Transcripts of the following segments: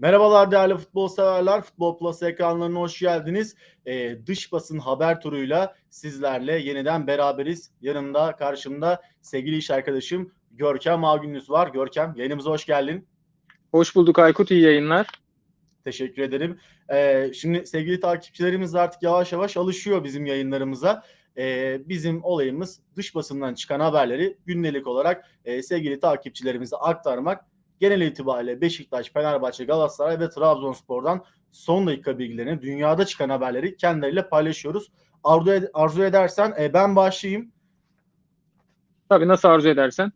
Merhabalar değerli futbol severler. Futbol Plus ekranlarına hoş geldiniz. Ee, dış basın haber turuyla sizlerle yeniden beraberiz. Yanımda, karşımda sevgili iş arkadaşım Görkem Ağgünlüs var. Görkem, yayınımıza hoş geldin. Hoş bulduk Aykut, iyi yayınlar. Teşekkür ederim. Ee, şimdi sevgili takipçilerimiz artık yavaş yavaş alışıyor bizim yayınlarımıza. Ee, bizim olayımız dış basından çıkan haberleri gündelik olarak e, sevgili takipçilerimize aktarmak. Genel itibariyle Beşiktaş, Fenerbahçe, Galatasaray ve Trabzonspor'dan son dakika bilgilerini, dünyada çıkan haberleri kendileriyle paylaşıyoruz. Arzu, ed- arzu edersen e, ben başlayayım. Tabii nasıl arzu edersen.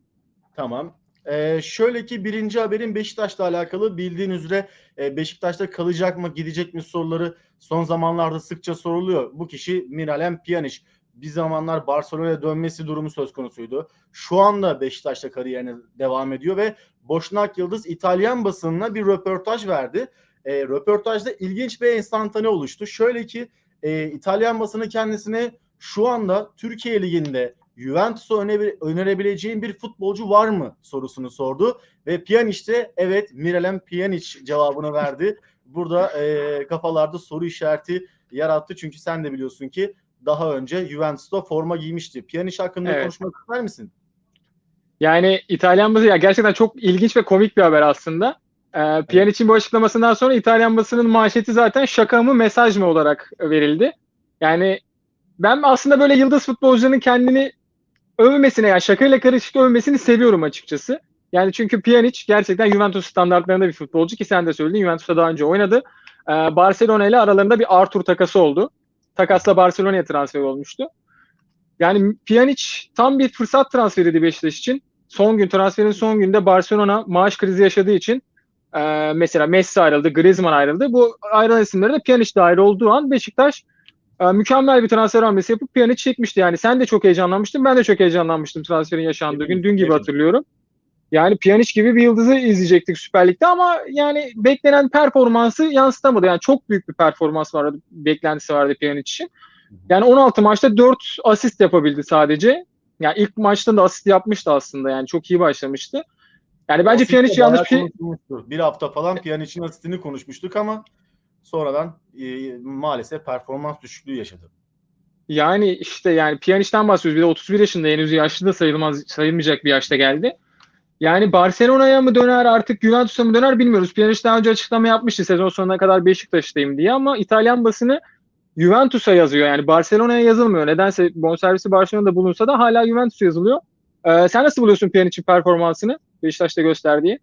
Tamam. Ee, şöyle ki birinci haberin Beşiktaş'la alakalı bildiğin üzere e, Beşiktaş'ta kalacak mı gidecek mi soruları son zamanlarda sıkça soruluyor. Bu kişi Miralem Pjanic. Bir zamanlar Barcelona'ya dönmesi durumu söz konusuydu. Şu anda Beşiktaş'ta kariyerine devam ediyor ve Boşnak Yıldız İtalyan basınına bir röportaj verdi. E, röportajda ilginç bir enstantane oluştu. Şöyle ki e, İtalyan basını kendisine şu anda Türkiye Ligi'nde Juventus'a öne- önerebileceğin bir futbolcu var mı sorusunu sordu ve Pjanic de evet Miralem Pjanic cevabını verdi. Burada e, kafalarda soru işareti yarattı çünkü sen de biliyorsun ki daha önce Juventus'ta forma giymişti. Pjanic hakkında Evet. konuşmak ister misin? Yani İtalyan basını ya gerçekten çok ilginç ve komik bir haber aslında. Ee, Pjanic'in bu açıklamasından sonra İtalyan basının manşeti zaten şaka mı mesaj mı olarak verildi. Yani ben aslında böyle yıldız futbolcuların kendini övmesine yani şakayla karışık övmesini seviyorum açıkçası. Yani çünkü Pjanic gerçekten Juventus standartlarında bir futbolcu ki sen de söyledin Juventus'ta daha önce oynadı. Ee, Barcelona ile aralarında bir Arthur takası oldu. Takasla Barcelona'ya transfer olmuştu. Yani Pjanic tam bir fırsat transferiydi Beşiktaş için. Son gün transferin son günde Barcelona maaş krizi yaşadığı için e, mesela Messi ayrıldı, Griezmann ayrıldı. Bu ayrılan isimlere de Pjanic dahil olduğu an Beşiktaş e, mükemmel bir transfer hamlesi yapıp Pjanic çekmişti. Yani sen de çok heyecanlanmıştın, ben de çok heyecanlanmıştım transferin yaşandığı gün. Dün gibi Evet. hatırlıyorum. Yani Pjanic gibi bir yıldızı izleyecektik Süper Lig'de ama yani beklenen performansı yansıtamadı. Yani çok büyük bir performans vardı, beklentisi vardı Pjanic için. Yani 16 maçta 4 asist yapabildi sadece. Yani ilk maçta da asist yapmıştı aslında. Yani çok iyi başlamıştı. Yani bence Pjanic yanlış bir. Bir hafta falan Pjanic'in asistini konuşmuştuk ama sonradan e, maalesef performans düşüklüğü yaşadı. yani işte yani Pjanic'ten bahsediyoruz. Bir de 31 yaşında henüz yaşlı da sayılmaz sayılmayacak bir yaşta geldi. Yani Barcelona'ya mı döner artık Juventus'a mı döner bilmiyoruz. Pjanic daha önce açıklama yapmıştı sezon sonuna kadar Beşiktaş'tayım diye ama İtalyan basını Juventus'a yazıyor. Yani Barcelona'ya yazılmıyor. Nedense bonservisi Barcelona'da bulunsa da hala Juventus'a yazılıyor. Ee, sen nasıl buluyorsun Pjanic'in performansını Beşiktaş'ta gösterdiği?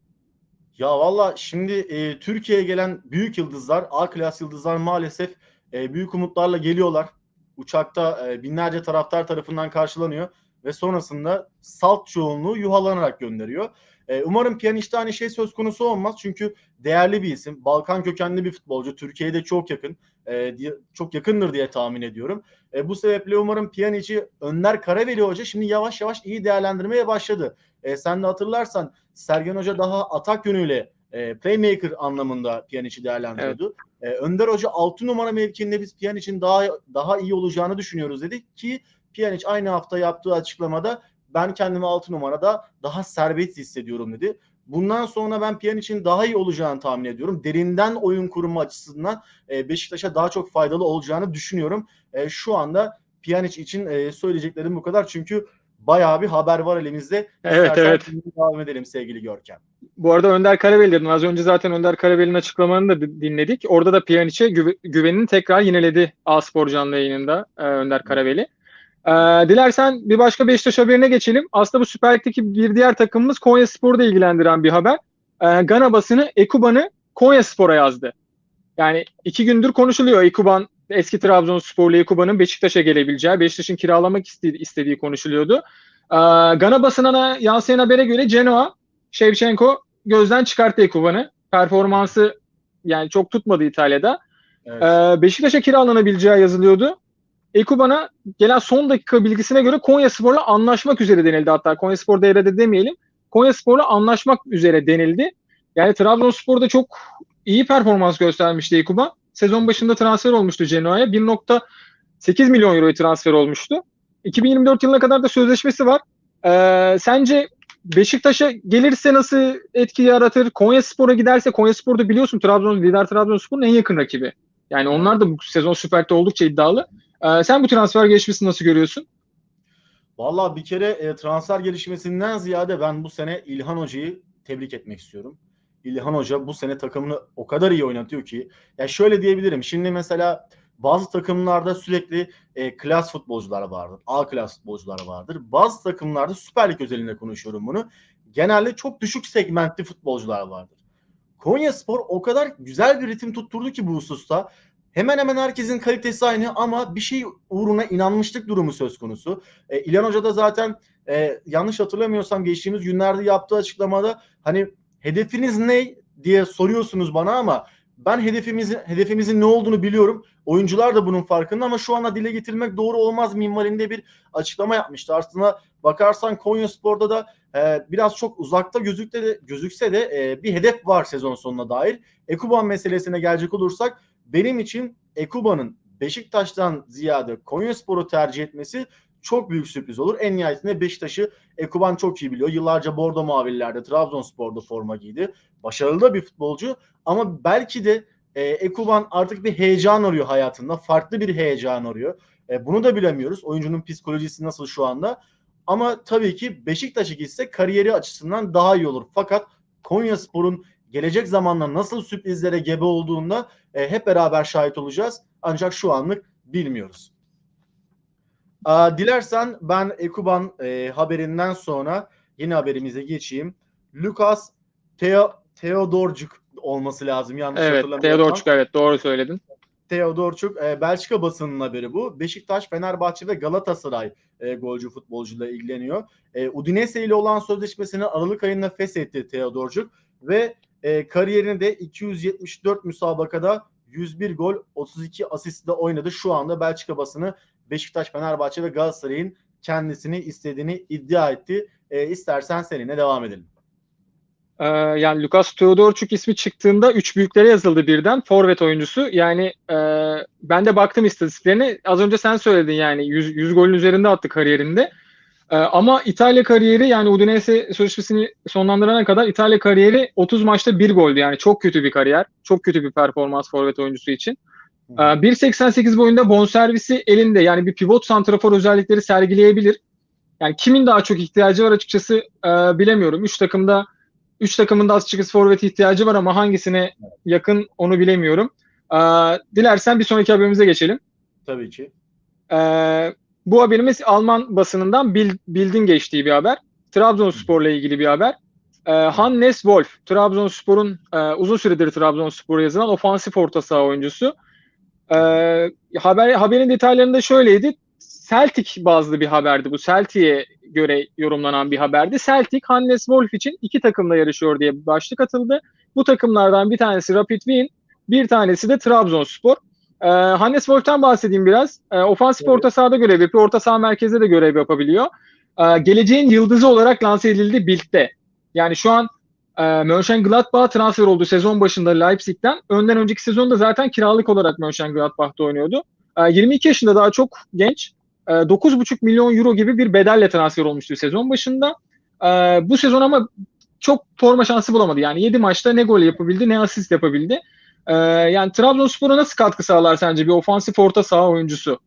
Ya valla şimdi e, Türkiye'ye gelen büyük yıldızlar, A klas yıldızlar maalesef e, büyük umutlarla geliyorlar. Uçakta e, binlerce taraftar tarafından karşılanıyor ve sonrasında salt çoğunluğu yuhalanarak gönderiyor. E, umarım Pjanic'te aynı şey söz konusu olmaz çünkü değerli bir isim, Balkan kökenli bir futbolcu, Türkiye'de çok yakın, e, diye- çok yakındır diye tahmin ediyorum. E, bu sebeple umarım Pjanic'i Önder Karaveli Hoca şimdi yavaş yavaş iyi değerlendirmeye başladı. E, sen de hatırlarsan Sergen Hoca daha atak yönüyle e, playmaker anlamında Pjanic'i değerlendiriyordu. E, Önder Hoca 6 numara mevkiinde biz Pjanic'in daha daha iyi olacağını düşünüyoruz dedi ki Pjanic aynı hafta yaptığı açıklamada ben kendimi 6 numarada daha serbest hissediyorum dedi. Bundan sonra ben Pjanic'in daha iyi olacağını tahmin ediyorum. Derinden oyun kurma açısından e, Beşiktaş'a daha çok faydalı olacağını düşünüyorum. E, şu anda Pjanic için e, söyleyeceklerim bu kadar. Çünkü bayağı bir haber var elimizde. Evet, İstersen evet. devam edelim sevgili Görkem. Bu arada Önder Karaveli dedin. Az önce zaten Önder Karaveli'nin açıklamalarını da di- dinledik. Orada da Pjanic'e güve- güvenini tekrar yineledi A-Spor canlı yayınında Önder Karaveli. E, dilersen bir başka Beşiktaş haberine geçelim. Aslında bu Süper Lig'deki bir diğer takımımız Konya Spor'u da ilgilendiren bir haber. E, Gana basını Ekuban'ı Konya Spor'a yazdı. Yani iki gündür konuşuluyor. Ekuban eski Trabzonsporlu Ekuban'ın Beşiktaş'a gelebileceği, Beşiktaş'ın kiralamak istediği, istediği konuşuluyordu. E, Gana basınına yansıyan habere göre Genoa Shevchenko gözden çıkarttı Ekuban'ı. Performansı yani çok tutmadı İtalya'da. Evet. Ee, Beşiktaş'a kiralanabileceği yazılıyordu. Ekuban'a gelen son dakika bilgisine göre Konya Spor'la anlaşmak üzere denildi. Hatta Konya Spor devrede demeyelim. Konya Spor'la anlaşmak üzere denildi. Yani Trabzonspor'da çok iyi performans göstermişti Ekuban. Sezon başında transfer olmuştu Genoa'ya. 1.8 milyon euroya transfer olmuştu. 2024 yılına kadar da sözleşmesi var. Ee, sence Beşiktaş'a gelirse nasıl etki yaratır? Konya Spor'a giderse Konya Spor'da biliyorsun Trabzon lider Trabzonspor'un en yakın rakibi. Yani onlar da bu sezon Süper oldukça iddialı. Ee, sen bu transfer gelişmesini nasıl görüyorsun? Valla bir kere e, transfer gelişmesinden ziyade ben bu sene İlhan Hoca'yı tebrik etmek istiyorum. İlhan Hoca bu sene takımını o kadar iyi oynatıyor ki. Ya şöyle diyebilirim. Şimdi mesela bazı takımlarda sürekli e, klas futbolcular vardır. A klas futbolcular vardır. Bazı takımlarda Süper Lig özelinde konuşuyorum bunu. Genelde çok düşük segmentli futbolcular vardır. Konya Spor o kadar güzel bir ritim tutturdu ki bu hususta. Hemen hemen herkesin kalitesi aynı ama bir şey uğruna inanmışlık durumu söz konusu. E, İlhan Hoca da zaten e, yanlış hatırlamıyorsam geçtiğimiz günlerde yaptığı açıklamada hani hedefiniz ne diye soruyorsunuz bana ama ben hedefimizin hedefimizin ne olduğunu biliyorum. Oyuncular da bunun farkında ama şu anda dile getirmek doğru olmaz minvalinde bir açıklama yapmıştı. Aslında bakarsan Konya Spor'da da e, biraz çok uzakta gözükse de, gözükse de e, bir hedef var sezon sonuna dair. Ekuban meselesine gelecek olursak benim için Ekuba'nın Beşiktaş'tan ziyade Konyaspor'u tercih etmesi çok büyük sürpriz olur. En nihayetinde Beşiktaş'ı Ekuban çok iyi biliyor. Yıllarca Bordo Mavililer'de, Trabzonspor'da forma giydi. Başarılı da bir futbolcu ama belki de e, Ekuban artık bir heyecan arıyor hayatında. Farklı bir heyecan arıyor. E, bunu da bilemiyoruz. Oyuncunun psikolojisi nasıl şu anda. Ama tabii ki Beşiktaş'a gitse kariyeri açısından daha iyi olur. Fakat Konyaspor'un gelecek zamanla nasıl sürprizlere gebe olduğunda e, hep beraber şahit olacağız. Ancak şu anlık bilmiyoruz. Aa, dilersen ben Ekuban e, haberinden sonra yeni haberimize geçeyim. Lucas Teo, Teodorcuk olması lazım yanlış Evet, hatırlamıyorsam. Teodorçuk evet doğru söyledin. Teodorçuk e, Belçika basının haberi bu. Beşiktaş, Fenerbahçe ve Galatasaray e, golcü futbolcuyla ilgileniyor. E, Udinese ile olan sözleşmesini Aralık ayında feshetti Teodorcuk ve e, kariyerini de 274 müsabakada 101 gol 32 asistle oynadı. Şu anda Belçika basını Beşiktaş, Fenerbahçe ve Galatasaray'ın kendisini istediğini iddia etti. E, istersen seninle devam edelim. Ee, yani Lukas Teodorçuk ismi çıktığında üç büyüklere yazıldı birden. Forvet oyuncusu. Yani e, ben de baktım istatistiklerine. Az önce sen söyledin yani 100, 100 golün üzerinde attı kariyerinde. E, ama İtalya kariyeri yani Udinese sözleşmesini sonlandırana kadar İtalya kariyeri 30 maçta bir goldü. Yani çok kötü bir kariyer. Çok kötü bir performans forvet oyuncusu için. E, 1.88 boyunda bonservisi elinde. Yani bir pivot santrafor özellikleri sergileyebilir. Yani kimin daha çok ihtiyacı var açıkçası e, bilemiyorum. Üç takımda Üç takımın da açıkçası forvet ihtiyacı var ama hangisine yakın onu bilemiyorum. Ee, dilersen bir sonraki haberimize geçelim. Tabii ki. Ee, bu haberimiz Alman basınından Bild'in geçtiği bir haber. Trabzonspor'la ilgili bir haber. Ee, Hannes Wolf, Trabzonspor'un e, uzun süredir Trabzonspor'a yazılan ofansif orta saha oyuncusu. Ee, haber haberin detaylarında şöyleydi. Celtic bazlı bir haberdi bu. Celtic'e göre yorumlanan bir haberdi. Celtic, Hannes Wolf için iki takımla yarışıyor diye başlık atıldı. Bu takımlardan bir tanesi Rapid Wien, bir tanesi de Trabzonspor. Ee, Hannes Wolf'tan bahsedeyim biraz. Ee, ofansif evet. orta sahada görev yapıyor. Orta saha merkezde de görev yapabiliyor. Ee, geleceğin yıldızı olarak lanse edildi Bild'de. Yani şu an e, Mönchengladbach transfer oldu sezon başında Leipzig'ten. Önden önceki sezonda zaten kiralık olarak Mönchengladbach'ta oynuyordu. E, 22 yaşında daha çok genç. 9,5 milyon euro gibi bir bedelle transfer olmuştu sezon başında. Bu sezon ama çok forma şansı bulamadı. Yani 7 maçta ne gol yapabildi ne asist yapabildi. Yani Trabzonspor'a nasıl katkı sağlar sence bir ofansif orta saha oyuncusu?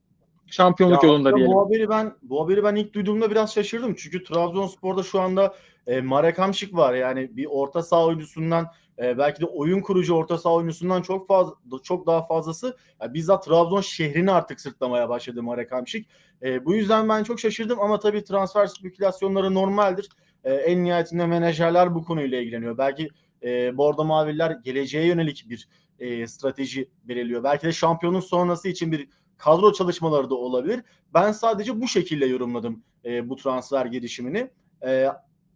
Şampiyonluk ya yolunda diyelim. Bu haberi ben bu haberi ben ilk duyduğumda biraz şaşırdım. Çünkü Trabzonspor'da şu anda e, Marek Hamşik var. Yani bir orta saha oyuncusundan e, belki de oyun kurucu orta saha oyuncusundan çok fazla çok daha fazlası yani bizzat Trabzon şehrini artık sırtlamaya başladı Marek Hamşik. E, bu yüzden ben çok şaşırdım ama tabii transfer spekülasyonları normaldir. E, en nihayetinde menajerler bu konuyla ilgileniyor. Belki e, Bordo Maviller geleceğe yönelik bir e, strateji belirliyor. Belki de şampiyonun sonrası için bir kadro çalışmaları da olabilir. Ben sadece bu şekilde yorumladım e, bu transfer girişimini. E,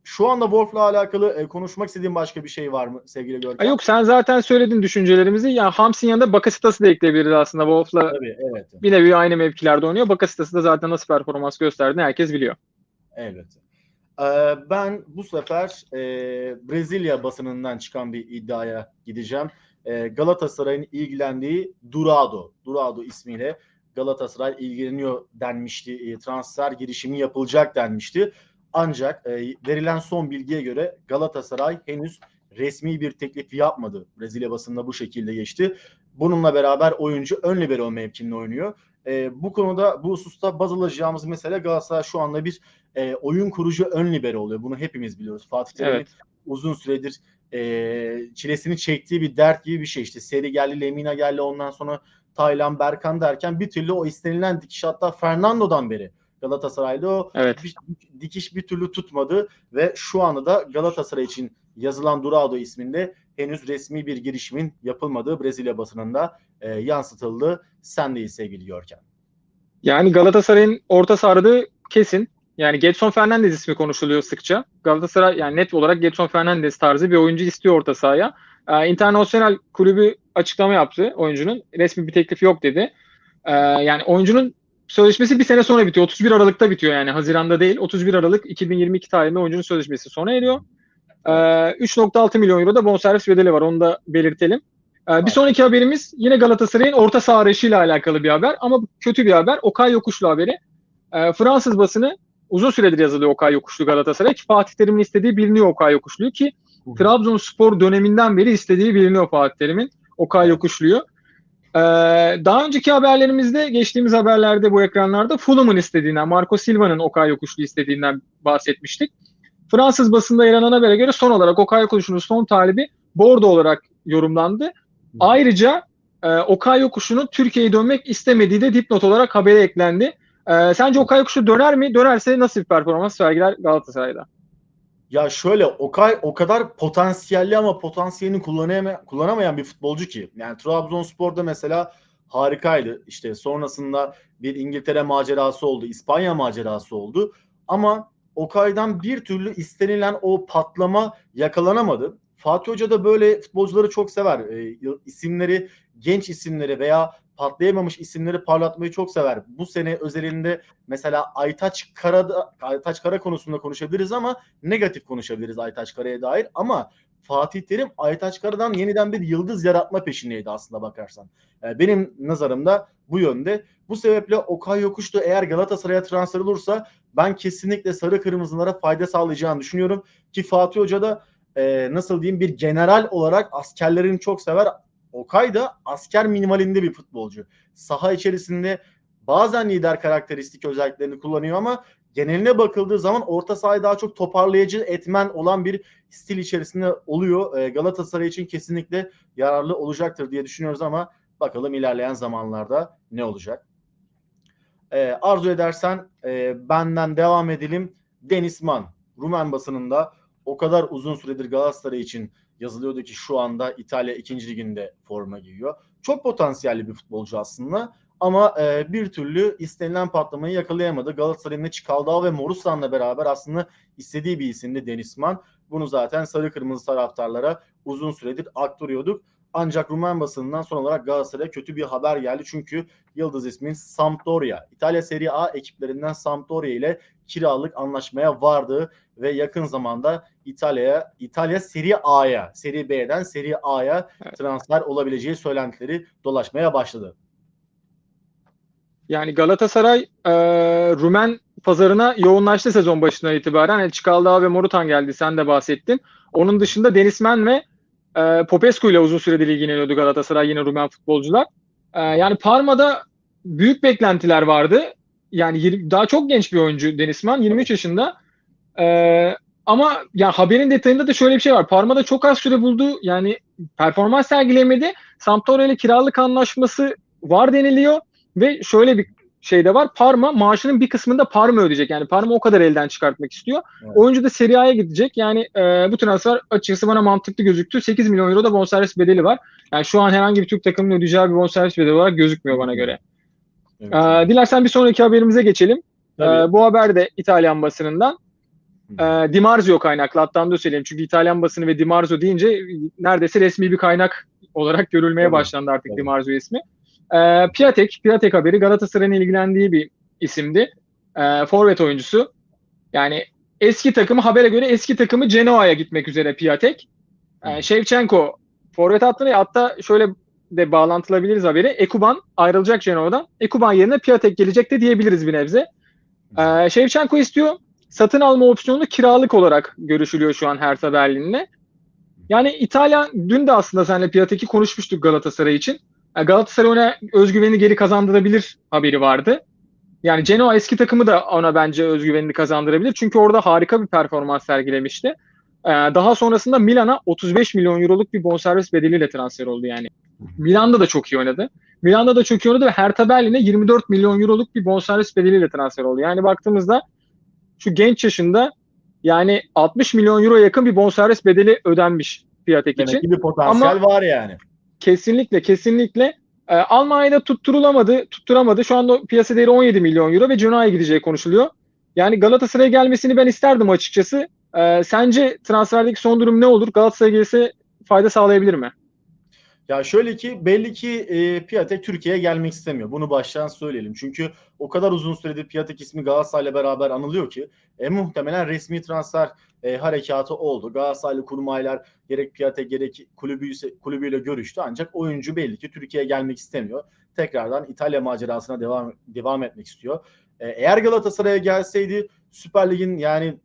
şu anda Wolf'la alakalı e, konuşmak istediğin başka bir şey var mı sevgili Görkem? Yok sen zaten söyledin düşüncelerimizi. Ya yani Hams'in yanında Bakasitas'ı da ekleyebiliriz aslında Wolf'la. Tabii evet. Bir nevi aynı mevkilerde oynuyor. Bakasitas'ı da zaten nasıl performans gösterdiğini herkes biliyor. Evet. Ee, ben bu sefer e, Brezilya basınından çıkan bir iddiaya gideceğim. E, Galatasaray'ın ilgilendiği Durado, Durado ismiyle Galatasaray ilgileniyor denmişti. E, transfer girişimi yapılacak denmişti. Ancak e, verilen son bilgiye göre Galatasaray henüz resmi bir teklif yapmadı. Brezilya basında bu şekilde geçti. Bununla beraber oyuncu ön libero mevkinde oynuyor. E, bu konuda bu hususta baz alacağımız mesele Galatasaray şu anda bir e, oyun kurucu ön libero oluyor. Bunu hepimiz biliyoruz. Fatih Terim'in Evet. uzun süredir e, çilesini çektiği bir dert gibi bir şey. İşte Seri geldi, Lemina geldi ondan sonra Taylan, Berkan derken bir türlü o istenilen dikiş hatta Fernando'dan beri Galatasaray'da o Evet. bir- dikiş bir türlü tutmadı ve şu anda da Galatasaray için yazılan Durado isminde henüz resmi bir girişimin yapılmadığı Brezilya basınında e, yansıtıldı. Sendeyiz sevgili Görkem. Yani Galatasaray'ın orta sahada kesin. Yani Getson Fernandes ismi konuşuluyor sıkça. Galatasaray yani net olarak Getson Fernandes tarzı bir oyuncu istiyor orta sahaya. Ee, International kulübü açıklama yaptı oyuncunun. Resmi bir teklifi yok dedi. Ee, yani oyuncunun sözleşmesi bir sene sonra bitiyor. 31 Aralık'ta bitiyor yani. Haziranda değil. 31 Aralık 2022 tarihinde oyuncunun sözleşmesi sona eriyor. Ee, 3.6 milyon euro da bonservis bedeli var. Onu da belirtelim. Ee, bir sonraki haberimiz yine Galatasaray'ın orta saha arayışıyla alakalı bir haber ama kötü bir haber. Okay Yokuşlu haberi. Ee, Fransız basını uzun süredir yazılıyor Okay Yokuşlu Galatasaray ki Fatih Terim'in istediği biliniyor Okay Yokuşlu'yu ki Trabzonspor döneminden beri istediği biliniyor Fatih Terim'in Okay Yokuşlu'yu. Ee, daha önceki haberlerimizde geçtiğimiz haberlerde bu ekranlarda Fulham'ın istediğinden, Marco Silva'nın Okay Yokuşlu istediğinden bahsetmiştik. Fransız basında yer alan habere göre son olarak Okay Yokuşlu'nun son talibi Bordo olarak yorumlandı. Ayrıca e, Okay Yokuşlu'nun Türkiye'ye dönmek istemediği de dipnot olarak habere eklendi. E, sence Okay Yokuşlu döner mi? Dönerse nasıl bir performans sergiler Galatasaray'da? Ya şöyle Okay o kadar potansiyelli ama potansiyelini kullanamayan, kullanamayan bir futbolcu ki. Yani Trabzonspor'da mesela harikaydı. İşte sonrasında bir İngiltere macerası oldu, İspanya macerası oldu. Ama Okay'dan bir türlü istenilen o patlama yakalanamadı. Fatih Hoca da böyle futbolcuları çok sever. E, isimleri, genç isimleri veya patlayamamış isimleri parlatmayı çok sever. Bu sene özelinde mesela Aytaç Kara'da Aytaç Kara konusunda konuşabiliriz ama negatif konuşabiliriz Aytaç Kara'ya dair ama Fatih Terim Aytaç Kara'dan yeniden bir yıldız yaratma peşindeydi aslında bakarsan. Yani benim nazarımda bu yönde. Bu sebeple Okay Yokuşlu eğer Galatasaray'a transfer olursa ben kesinlikle sarı kırmızılara fayda sağlayacağını düşünüyorum. Ki Fatih Hoca da e, nasıl diyeyim bir general olarak askerlerini çok sever. Okay da asker minimalinde bir futbolcu. Saha içerisinde bazen lider karakteristik özelliklerini kullanıyor ama geneline bakıldığı zaman orta sahayı daha çok toparlayıcı etmen olan bir stil içerisinde oluyor. E, Galatasaray için kesinlikle yararlı olacaktır diye düşünüyoruz ama bakalım ilerleyen zamanlarda ne olacak. E, arzu edersen e, benden devam edelim. Deniz Man, Rumen basınında o kadar uzun süredir Galatasaray için yazılıyordu ki şu anda İtalya 2. liginde forma giyiyor. Çok potansiyelli bir futbolcu aslında ama e, bir türlü istenilen patlamayı yakalayamadı. Galatasaray'ın da Çikaldao ve Morusan'la beraber aslında istediği bir isimdi Denizman. Bunu zaten sarı kırmızı taraftarlara uzun süredir aktarıyorduk. Ancak Rumen basınından son olarak Galatasaray'a kötü bir haber geldi. Çünkü Yıldız ismin Sampdoria. İtalya Serie A ekiplerinden Sampdoria ile kiralık anlaşmaya vardı ve yakın zamanda İtalya'ya İtalya Serie A'ya, Serie B'den Serie A'ya Evet. transfer olabileceği söylentileri dolaşmaya başladı. Yani Galatasaray e, Rumen pazarına yoğunlaştı sezon başından itibaren. Yani Çikaldağ ve Morutan geldi sen de bahsettin. Onun dışında Denismen ve e, Popescu ile uzun süredir ilgileniyordu Galatasaray yine Rumen futbolcular. E, yani Parma'da büyük beklentiler vardı. Yani yirmi- daha çok genç bir oyuncu Denisman 23 yaşında. E, ama ya haberin detayında da şöyle bir şey var. Parma'da çok az süre buldu. Yani performans sergilemedi. Sampdoria ile kiralık anlaşması var deniliyor. Ve şöyle bir şey de var. Parma maaşının bir kısmını da Parma ödeyecek. Yani Parma o kadar elden çıkartmak istiyor. Evet. Oyuncu da Serie A'ya gidecek. Yani e, bu transfer açıkçası bana mantıklı gözüktü. 8 milyon euro da bonservis bedeli var. Yani şu an herhangi bir Türk takımının ödeyeceği bir bonservis bedeli olarak gözükmüyor bana göre. Evet. E, dilersen bir sonraki haberimize geçelim. Tabii. E, bu haber de İtalyan basınından. E, Di Marzio kaynaklı. Hatta da söyleyeyim. Çünkü İtalyan basını ve Di Marzio deyince neredeyse resmi bir kaynak olarak görülmeye Tabii, başlandı artık tabii. Di Marzio ismi. E, Piatek, Piatek haberi Galatasaray'ın ilgilendiği bir isimdi. E, forvet oyuncusu. Yani eski takımı habere göre eski takımı Genoa'ya gitmek üzere Piatek. E, Shevchenko forvet hattına hatta şöyle de bağlantılabiliriz haberi. Ekuban ayrılacak Genoa'dan. Ekuban yerine Piatek gelecek de diyebiliriz bir nebze. E, Shevchenko istiyor. satın alma opsiyonu kiralık olarak görüşülüyor şu an Hertha Berlin'le. Yani İtalya dün de aslında seninle Piatek'i konuşmuştuk Galatasaray için. Yani Galatasaray ona özgüveni geri kazandırabilir haberi vardı. Yani Genoa eski takımı da ona bence özgüvenini kazandırabilir. Çünkü orada harika bir performans sergilemişti. Ee, daha sonrasında Milan'a 35 milyon euroluk bir bonservis bedeliyle transfer oldu yani. Milan'da da çok iyi oynadı. Milan'da da çok iyi oynadı ve Hertha Berlin'e 24 milyon euroluk bir bonservis bedeliyle transfer oldu. Yani baktığımızda şu genç yaşında yani 60 milyon euro yakın bir bonservis bedeli ödenmiş Piatek için. Demek ki bir potansiyel Ama- var yani. Kesinlikle kesinlikle. Ee, Almanya'da tutturulamadı, tutturamadı. Şu anda piyasa değeri 17 milyon euro ve Genoa'ya gideceği konuşuluyor. Yani Galatasaray'a gelmesini ben isterdim açıkçası. Ee, sence transferdeki son durum ne olur? Galatasaray gelirse fayda sağlayabilir mi? Ya şöyle ki belli ki e, Piatek Türkiye'ye gelmek istemiyor. Bunu baştan söyleyelim. Çünkü o kadar uzun süredir Piatek ismi Galatasaray'la beraber anılıyor ki e, muhtemelen resmi transfer e, harekatı oldu. Galatasaraylı kurmaylar gerek Piatek gerek kulübü, kulübüyle görüştü. Ancak oyuncu belli ki Türkiye'ye gelmek istemiyor. Tekrardan İtalya macerasına devam devam etmek istiyor. E, eğer Galatasaray'a gelseydi Süper Lig'in yani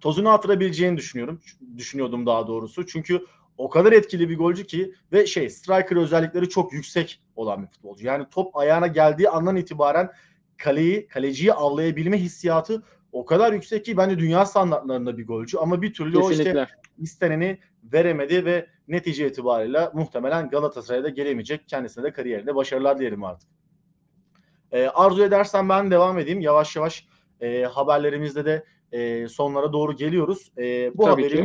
tozunu attırabileceğini düşünüyorum. Düşünüyordum daha doğrusu. Çünkü o kadar etkili bir golcü ki ve şey striker özellikleri çok yüksek olan bir futbolcu. Yani top ayağına geldiği andan itibaren kaleyi, kaleciyi avlayabilme hissiyatı o kadar yüksek ki bence dünya standartlarında bir golcü ama bir türlü o işte Kesinlikle. isteneni veremedi ve netice itibariyle muhtemelen Galatasaray'a da gelemeyecek. Kendisine de kariyerinde başarılar dilerim artık. Ee, arzu edersen ben devam edeyim. Yavaş yavaş e, haberlerimizde de e, sonlara doğru geliyoruz. E, bu Tabii ki.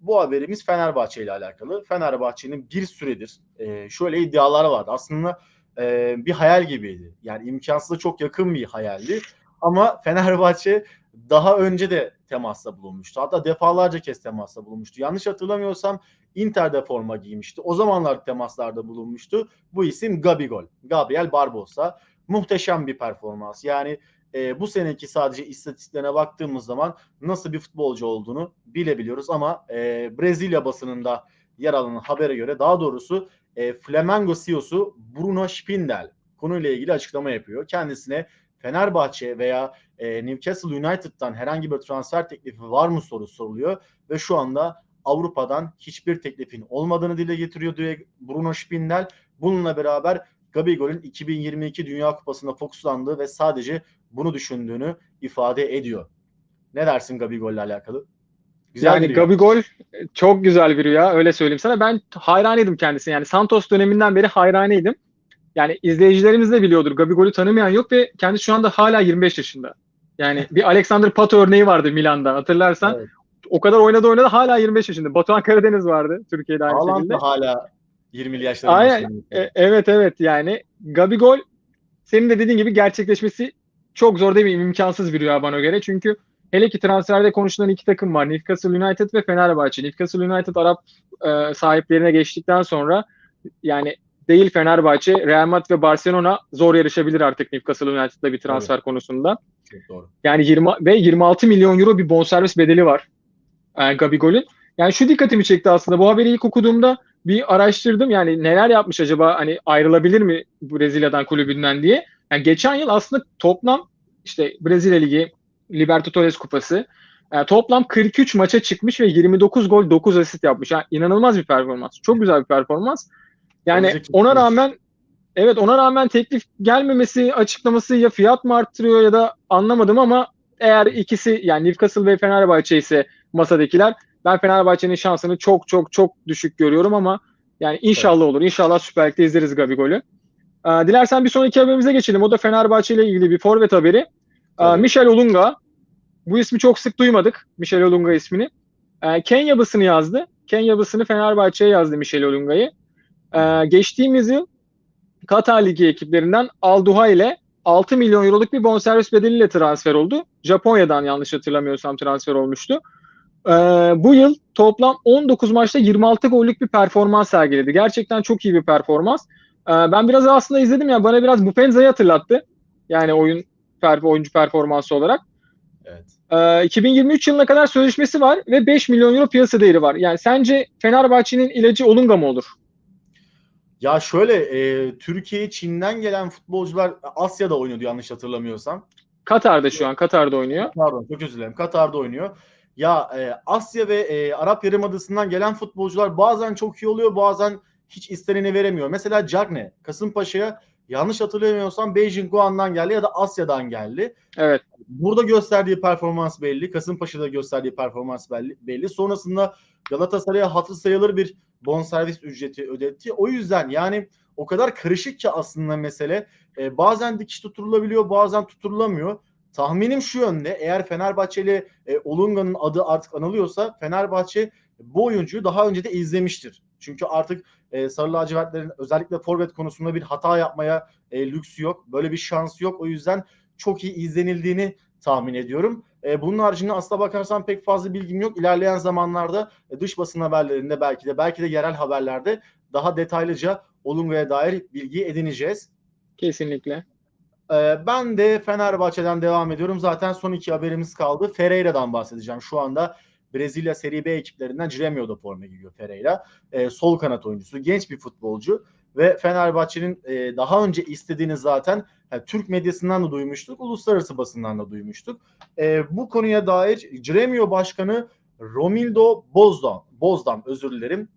Bu haberimiz Fenerbahçe ile alakalı. Fenerbahçe'nin bir süredir e, şöyle iddialar vardı. Aslında e, bir hayal gibiydi. Yani imkansıza çok yakın bir hayaldi. Ama Fenerbahçe daha önce de temasta bulunmuştu. Hatta defalarca kez temasta bulunmuştu. Yanlış hatırlamıyorsam Inter'de forma giymişti. O zamanlar temaslarda bulunmuştu. Bu isim Gabigol. Gabriel Barbosa. Muhteşem bir performans. Yani e, bu seneki sadece istatistiklerine baktığımız zaman nasıl bir futbolcu olduğunu bilebiliyoruz. Ama e, Brezilya basınında yer alan habere göre daha doğrusu e, Flamengo CEO'su Bruno Spindel konuyla ilgili açıklama yapıyor. Kendisine Fenerbahçe veya e, Newcastle United'dan herhangi bir transfer teklifi var mı sorusu soruluyor ve şu anda Avrupa'dan hiçbir teklifin olmadığını dile getiriyor diye Bruno Spindel. Bununla beraber Gabigol'ün 2022 Dünya Kupası'nda fokuslandığı ve sadece bunu düşündüğünü ifade ediyor. Ne dersin Gabigol'le alakalı? yani bir rüya. Gabigol çok güzel bir rüya öyle söyleyeyim sana. Ben hayranıydım kendisine. Yani Santos döneminden beri hayranıydım. Yani izleyicilerimiz de biliyordur. Gabigol'ü tanımayan yok ve kendisi şu anda hala 25 yaşında. Yani bir Alexander Pato örneği vardı Milan'da hatırlarsan. Evet. O kadar oynadı oynadı hala 25 yaşında. Batuhan Karadeniz vardı Türkiye'de aynı Haaland şekilde. hala 20'li yaşlarında. Aynen. E, evet evet yani Gabigol senin de dediğin gibi gerçekleşmesi çok zor değil mi? İmkansız bir rüya bana göre. Çünkü hele ki transferde konuşulan iki takım var. Newcastle United ve Fenerbahçe. Newcastle United Arap e, sahiplerine geçtikten sonra yani değil Fenerbahçe, Real Madrid ve Barcelona zor yarışabilir artık Newcastle United'da bir transfer konusunda. Çok doğru. Yani 20 ve 26 milyon euro bir bonservis bedeli var e, Gabigol'ün. Yani şu dikkatimi çekti aslında. Bu haberi ilk okuduğumda bir araştırdım. Yani neler yapmış acaba hani ayrılabilir mi Brezilya'dan kulübünden diye. Yani geçen yıl aslında toplam işte Brezilya Ligi, Libertadores Kupası e, toplam 43 maça çıkmış ve 29 gol 9 asist yapmış. Yani inanılmaz bir performans. Çok güzel bir performans. Yani Gelecek ona rağmen evet ona rağmen teklif gelmemesi açıklaması ya fiyat mı arttırıyor ya da anlamadım ama eğer ikisi yani Newcastle ve Fenerbahçe ise masadakiler ben Fenerbahçe'nin şansını çok çok çok düşük görüyorum ama yani inşallah olur. İnşallah Süper Lig'de izleriz Gabigol'ü. Ee, dilersen bir sonraki haberimize geçelim. O da Fenerbahçe ile ilgili bir forvet haberi. Ee. Michel Olunga. Bu ismi çok sık duymadık. Michel Olunga ismini. Ee, Kenya basını yazdı. Kenya basını Fenerbahçe'ye yazdı Michel Olunga'yı. Ee, geçtiğimiz yıl Katar Ligi ekiplerinden Al-Duha ile 6 milyon euroluk bir bonservis bedeliyle transfer oldu. Japonya'dan yanlış hatırlamıyorsam transfer olmuştu. Ee, bu yıl toplam 19 maçta 26 gollük bir performans sergiledi. Gerçekten çok iyi bir performans. Ee, ben biraz aslında izledim ya bana biraz Bupenza'yı hatırlattı. Yani oyun per- oyuncu performansı olarak. Evet. Ee, 2023 yılına kadar sözleşmesi var ve 5 milyon euro piyasa değeri var. Yani sence Fenerbahçe'nin ilacı Olunga mı olur? Ya şöyle e, Türkiye'ye Çin'den gelen futbolcular Asya'da oynuyordu yanlış hatırlamıyorsam. Katar'da şu an. Katar'da oynuyor. Pardon çok özür dilerim. Katar'da oynuyor. Ya e, Asya ve e, Arap Yarımadası'ndan gelen futbolcular bazen çok iyi oluyor bazen hiç isteneni veremiyor. Mesela Cagne Kasımpaşa'ya yanlış hatırlamıyorsam Beijing Guan'dan geldi ya da Asya'dan geldi. Evet. Burada gösterdiği performans belli. Kasımpaşa'da gösterdiği performans belli. belli. Sonrasında Galatasaray'a hatır sayılır bir bonservis ücreti ödetti. O yüzden yani o kadar karışık ki aslında mesele. E, bazen dikiş tutturulabiliyor, bazen tutturulamıyor. Tahminim şu yönde. Eğer Fenerbahçeli e, Olunga'nın adı artık anılıyorsa Fenerbahçe bu oyuncuyu daha önce de izlemiştir. Çünkü artık e, Sarı lacivertlerin özellikle forvet konusunda bir hata yapmaya e, lüksü yok. Böyle bir şansı yok. O yüzden çok iyi izlenildiğini tahmin ediyorum. E, bunun haricinde aslına bakarsan pek fazla bilgim yok. İlerleyen zamanlarda e, dış basın haberlerinde belki de belki de yerel haberlerde daha detaylıca Olunga'ya dair bilgi edineceğiz. Kesinlikle. Ee, ben de Fenerbahçe'den devam ediyorum. Zaten son iki haberimiz kaldı. Ferreira'dan bahsedeceğim. Şu anda Brezilya Serie B ekiplerinden Grêmio'da forma giyiyor Ferreira. Ee, sol kanat oyuncusu. Genç bir futbolcu. Ve Fenerbahçe'nin e, daha önce istediğini zaten yani Türk medyasından da duymuştuk. Uluslararası basından da duymuştuk. E, bu konuya dair Grêmio Başkanı Romildo Bozdan, Bozdan özür dilerim.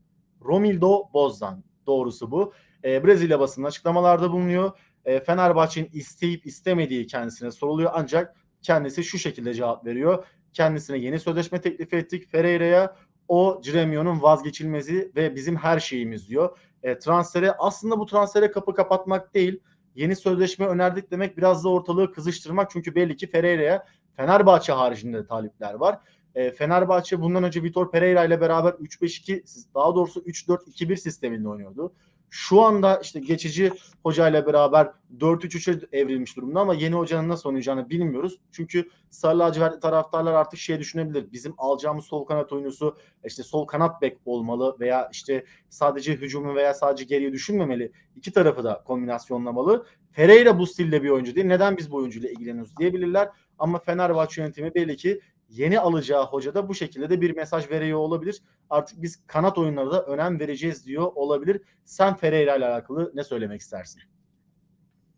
Romildo Bozdan doğrusu bu. E, Brezilya basının açıklamalarda bulunuyor e, Fenerbahçe'nin isteyip istemediği kendisine soruluyor ancak kendisi şu şekilde cevap veriyor. Kendisine yeni sözleşme teklif ettik Ferreira'ya. O Gremio'nun vazgeçilmezi ve bizim her şeyimiz diyor. E, transfere aslında bu transfere kapı kapatmak değil. Yeni sözleşme önerdik demek biraz da ortalığı kızıştırmak. Çünkü belli ki Ferreira'ya Fenerbahçe haricinde de talipler var. E, Fenerbahçe bundan önce Vitor Pereira ile beraber 3-5-2 daha doğrusu 3-4-2-1 sisteminde oynuyordu. Şu anda işte geçici hocayla beraber 4-3-3'e evrilmiş durumda ama yeni hocanın nasıl oynayacağını bilmiyoruz. Çünkü Sarı lacivertli taraftarlar artık şey düşünebilir. Bizim alacağımız sol kanat oyuncusu işte sol kanat bek olmalı veya işte sadece hücumu veya sadece geriye düşünmemeli. İki tarafı da kombinasyonlamalı. Ferreira bu stilde bir oyuncu değil. Neden biz bu oyuncuyla ilgileniyoruz diyebilirler. Ama Fenerbahçe yönetimi belli ki yeni alacağı hoca da bu şekilde de bir mesaj veriyor olabilir. Artık biz kanat oyunları da önem vereceğiz diyor olabilir. Sen Ferreira ile alakalı ne söylemek istersin?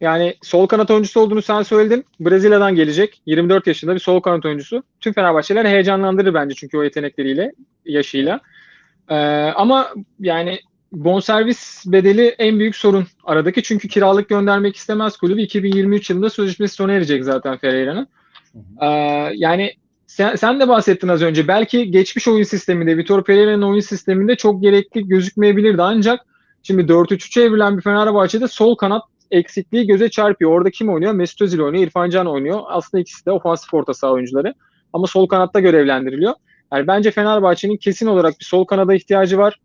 Yani sol kanat oyuncusu olduğunu sen söyledin. Brezilya'dan gelecek. 24 yaşında bir sol kanat oyuncusu. Tüm Fenerbahçeler heyecanlandırır bence çünkü o yetenekleriyle, yaşıyla. Ee, ama yani bonservis bedeli en büyük sorun aradaki. Çünkü kiralık göndermek istemez kulübü. 2023 yılında sözleşmesi sona erecek zaten Ferreira'nın. Ee, yani sen, sen de bahsettin az önce. Belki geçmiş oyun sisteminde, Vitor Pereira'nın oyun sisteminde çok gerekli gözükmeyebilirdi. Ancak şimdi 4-3-3'e evrilen bir Fenerbahçe'de sol kanat eksikliği göze çarpıyor. Orada kim oynuyor? Mesut Özil oynuyor, İrfan Can oynuyor. Aslında ikisi de ofansif orta saha oyuncuları. Ama sol kanatta görevlendiriliyor. Yani bence Fenerbahçe'nin kesin olarak bir sol kanada ihtiyacı var.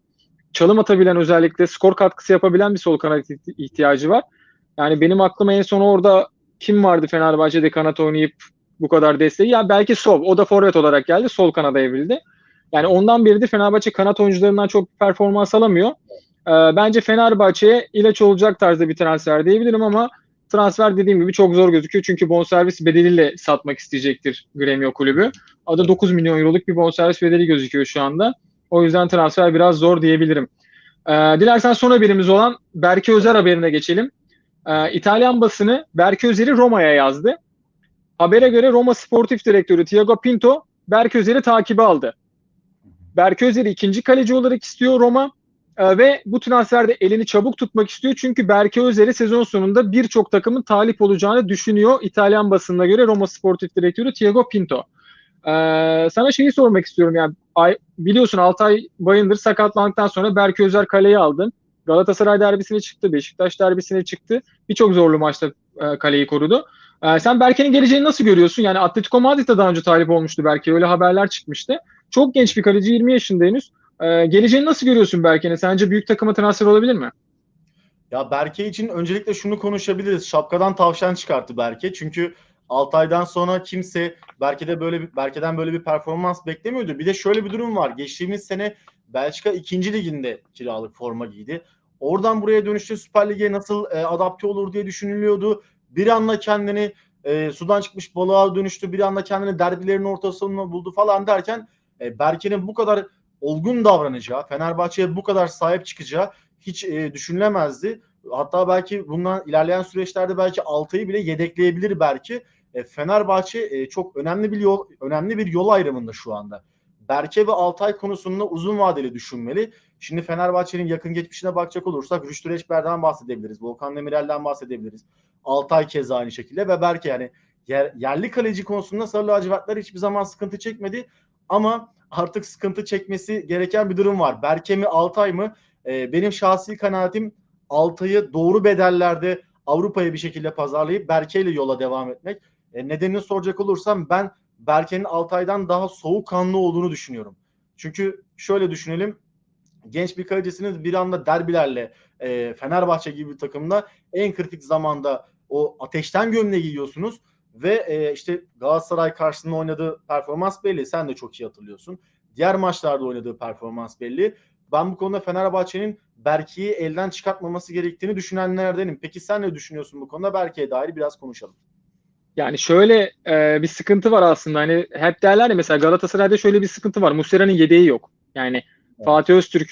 Çalım atabilen özellikle skor katkısı yapabilen bir sol kanat ihtiyacı var. Yani benim aklıma en son orada kim vardı Fenerbahçe'de kanat oynayıp bu kadar desteği. Ya belki Sov. O da forvet olarak geldi. Sol kanada evrildi. Yani ondan beridir Fenerbahçe kanat oyuncularından çok performans alamıyor. Ee, bence Fenerbahçe'ye ilaç olacak tarzda bir transfer diyebilirim ama transfer dediğim gibi çok zor gözüküyor. Çünkü bonservis bedeliyle satmak isteyecektir Gremio kulübü. Adı 9 milyon euroluk bir bonservis bedeli gözüküyor şu anda. O yüzden transfer biraz zor diyebilirim. Ee, dilersen son haberimiz olan Berke Özer haberine geçelim. Ee, İtalyan basını Berke Özer'i Roma'ya yazdı. Habere göre Roma Sportif Direktörü Thiago Pinto Berke Özer'i takibe aldı. Özer'i ikinci kaleci olarak istiyor Roma ee, ve bu transferde elini çabuk tutmak istiyor. Çünkü Özer'i sezon sonunda birçok takımın talip olacağını düşünüyor İtalyan basınına göre Roma Sportif Direktörü Thiago Pinto. Ee, sana şeyi sormak istiyorum yani ay, biliyorsun Altay Bayındır sakatlandıktan sonra Berke Özer kaleyi aldın. Galatasaray derbisine çıktı, Beşiktaş derbisine çıktı. Birçok zorlu maçta e, kaleyi korudu. Ee, sen Berke'nin geleceğini nasıl görüyorsun? Yani Atletico Madrid'de daha önce talip olmuştu Berke. Öyle haberler çıkmıştı. Çok genç bir kaleci 20 yaşında henüz. Ee, geleceğini nasıl görüyorsun Berke'nin? Sence büyük takıma transfer olabilir mi? Ya Berke için öncelikle şunu konuşabiliriz. Şapkadan tavşan çıkarttı Berke. Çünkü Altay'dan sonra kimse Berke'de böyle bir, Berke'den böyle bir performans beklemiyordu. Bir de şöyle bir durum var. Geçtiğimiz sene Belçika 2. liginde kiralık forma giydi. Oradan buraya dönüşte Süper Lig'e nasıl e, adapte olur diye düşünülüyordu. Bir anda kendini e, sudan çıkmış balığa dönüştü. Bir anda kendini derbilerin ortasında buldu falan derken e, Berke'nin bu kadar olgun davranacağı, Fenerbahçe'ye bu kadar sahip çıkacağı hiç e, düşünülemezdi. Hatta belki bundan ilerleyen süreçlerde belki Altay'ı bile yedekleyebilir belki. e, Fenerbahçe e, çok önemli bir yol önemli bir yol ayrımında şu anda. Berke ve Altay konusunda uzun vadeli düşünmeli. Şimdi Fenerbahçe'nin yakın geçmişine bakacak olursak Rüştü Reçber'den bahsedebiliriz. Volkan Demirel'den bahsedebiliriz. Altay keza aynı şekilde ve Berke yani yer, yerli kaleci konusunda Sarı Lacivertler hiçbir zaman sıkıntı çekmedi. Ama artık sıkıntı çekmesi gereken bir durum var. Berke mi Altay mı? Ee, benim şahsi kanaatim Altay'ı doğru bedellerde Avrupa'ya bir şekilde pazarlayıp Berke ile yola devam etmek. E, nedenini soracak olursam ben Berke'nin Altay'dan daha soğukkanlı olduğunu düşünüyorum. Çünkü şöyle düşünelim. Genç bir kalecisiniz bir anda derbilerle e, Fenerbahçe gibi bir takımda en kritik zamanda o ateşten gömleği giyiyorsunuz ve e, işte Galatasaray karşısında oynadığı performans belli. Sen de çok iyi hatırlıyorsun. Diğer maçlarda oynadığı performans belli. Ben bu konuda Fenerbahçe'nin Berke'yi elden çıkartmaması gerektiğini düşünenlerdenim. Peki sen ne düşünüyorsun bu konuda? Berke'ye dair biraz konuşalım. Yani şöyle e, bir sıkıntı var aslında. Hani hep derler ya mesela Galatasaray'da şöyle bir sıkıntı var. Muslera'nın yedeği yok. Yani evet. Fatih Öztürk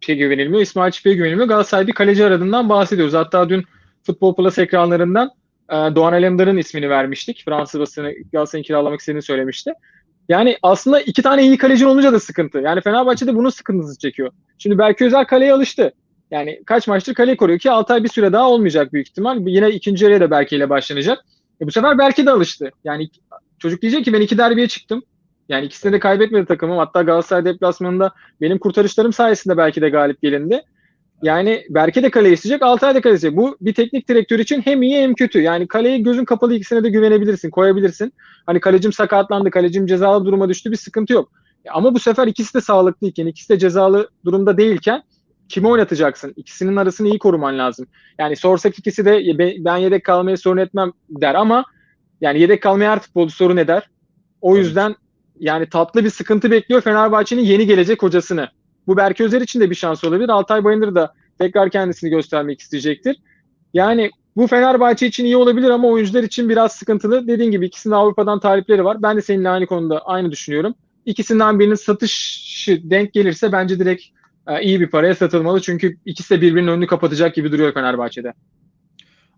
şey güvenilmiyor, İsmail Çift'e güvenilmiyor. Galatasaray bir kaleci aradığından bahsediyoruz. Hatta dün Futbol Plus ekranlarından e, Doğan Alemdar'ın ismini vermiştik. Fransız basını Galatasaray'ın kiralamak istediğini söylemişti. Yani aslında iki tane iyi kaleci olunca da sıkıntı. Yani Fenerbahçe de bunun sıkıntısı çekiyor. Şimdi Berke Özel kaleye alıştı. Yani kaç maçtır kaleyi koruyor ki Altay bir süre daha olmayacak büyük ihtimal. Yine ikinci yarıya da Berke ile başlanacak. E bu sefer Berke de alıştı. Yani çocuk diyecek ki ben iki derbiye çıktım. Yani ikisini de kaybetmedi takımım. Hatta Galatasaray deplasmanında benim kurtarışlarım sayesinde belki de galip gelindi. Yani Berke de kale isteyecek, Altay da kale isteyecek. Bu bir teknik direktör için hem iyi hem kötü. Yani kaleye gözün kapalı ikisine de güvenebilirsin, koyabilirsin. Hani kalecim sakatlandı, kalecim cezalı duruma düştü bir sıkıntı yok. Ama bu sefer ikisi de sağlıklıyken, ikisi de cezalı durumda değilken kimi oynatacaksın? İkisinin arasını iyi koruman lazım. Yani sorsak ikisi de ben yedek kalmayı sorun etmem der ama yani yedek kalmaya her futbolcu sorun eder. O yüzden yani tatlı bir sıkıntı bekliyor Fenerbahçe'nin yeni gelecek hocasını. Bu Berke Özer için de bir şans olabilir. Altay Bayındır da tekrar kendisini göstermek isteyecektir. Yani bu Fenerbahçe için iyi olabilir ama oyuncular için biraz sıkıntılı. Dediğin gibi ikisinin Avrupa'dan talipleri var. Ben de seninle aynı konuda aynı düşünüyorum. İkisinden birinin satışı denk gelirse bence direkt e, iyi bir paraya satılmalı. Çünkü ikisi de birbirinin önünü kapatacak gibi duruyor Fenerbahçe'de.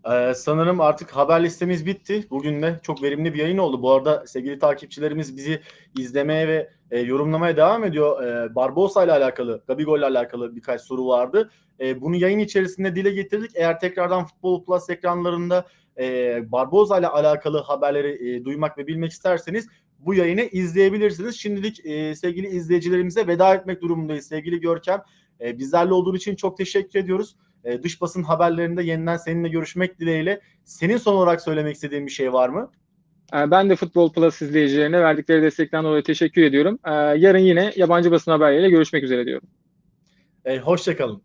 Ee, sanırım artık haber listemiz bitti. Bugün de çok verimli bir yayın oldu. Bu arada sevgili takipçilerimiz bizi izlemeye ve e, yorumlamaya devam ediyor. E, Barbosa ile alakalı, Gabigol ile alakalı birkaç soru vardı. E, bunu yayın içerisinde dile getirdik. Eğer tekrardan Futbol Plus ekranlarında e, Barbosa ile alakalı haberleri e, duymak ve bilmek isterseniz bu yayını izleyebilirsiniz. Şimdilik e, sevgili izleyicilerimize veda etmek durumundayız. Sevgili Görkem, e, bizlerle olduğun için çok teşekkür ediyoruz. E, dış basın haberlerinde yeniden seninle görüşmek dileğiyle. Senin son olarak söylemek istediğin bir şey var mı? E, ben de Futbol Plus izleyicilerine verdikleri destekten dolayı teşekkür ediyorum. E, yarın yine yabancı basın haberleriyle görüşmek üzere diyorum. E, Hoşçakalın.